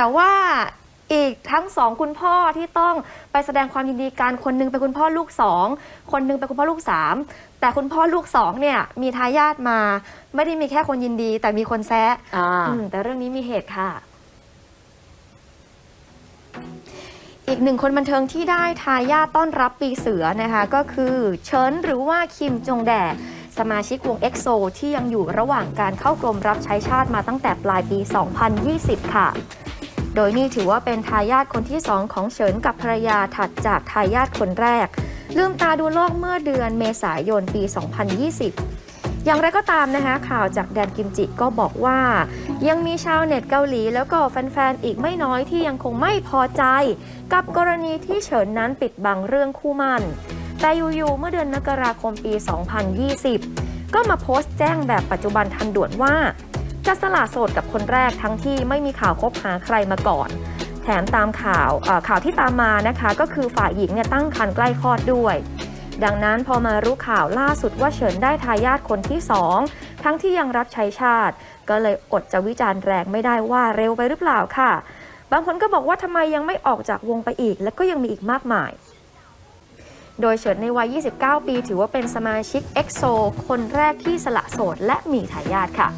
แต่ว่าอีกทั้งสองคุณพ่อที่ต้องไปแสดงความยินดีกันคนหนึงเป็นคุณพ่อลูกสองคนหนึงเป็นคุณพ่อลูกสามแต่คุณพ่อลูกสองเนี่ยมีทายาทมา ไม่ได้มีแค่คนยินดี แต่มีคนแซะอ่าอืมแต่เรื่องนี้มีเหตุค่ะอีกหนึ่งคนบันเทิงที่ได้ทายาทต้อนรับปีเสือนะคะก็คือเฉินหรือว่าคิมจงแดสมาชิกวง EXO ที่ยังอยู่ระหว่างการเข้ากรมรับใช้ชาติมาตั้งแต่ปลายปี 2020 ค่ะ โดยนี่ถือว่าเป็นทายาทคนที่ 2 ของเฉินกับภรรยาถัดจากทายาทคนแรก ลืมตาดูโลกเมื่อเดือนเมษายนปี 2020อย่างไรก็ตามนะคะข่าวจากแดนกิมจิก็บอกว่า ยังมีชาวเน็ตเกาหลี แล้วก็แฟนๆ อีกไม่น้อยที่ยังคงไม่พอใจ กับกรณีที่เฉินนั้นปิดบังเรื่องคู่มั่น แต่อยู่ๆเมื่อเดือนมกราคมปี 2020 ก็มาโพสต์แจ้งแบบปัจจุบันทันด่วนว่า จะสละโสดกับคนแรกทั้งที่ไม่มีข่าวคบหาใครมาก่อน แถมตามข่าวข่าวที่ตามมานะคะ ก็คือฝ่ายหญิงเนี่ยตั้งครรภ์ใกล้คลอดด้วย ดังนั้นพอมารู้ข่าวล่าสุดว่าเฉินได้ทายาทคนที่สองทั้งที่ยังรับใช้ชาติ ก็เลยอดจะวิจารณ์แรงไม่ได้ว่าเร็วไปหรือเปล่าค่ะ บางคนก็บอกว่าทำไมยังไม่ออกจากวงไปอีก และก็ยังมีอีกมากมายโดยเฉินในวัย 29 ปี ถือว่าเป็นสมาชิก EXO คนแรกที่สละโสดและมีทายาทค่ะ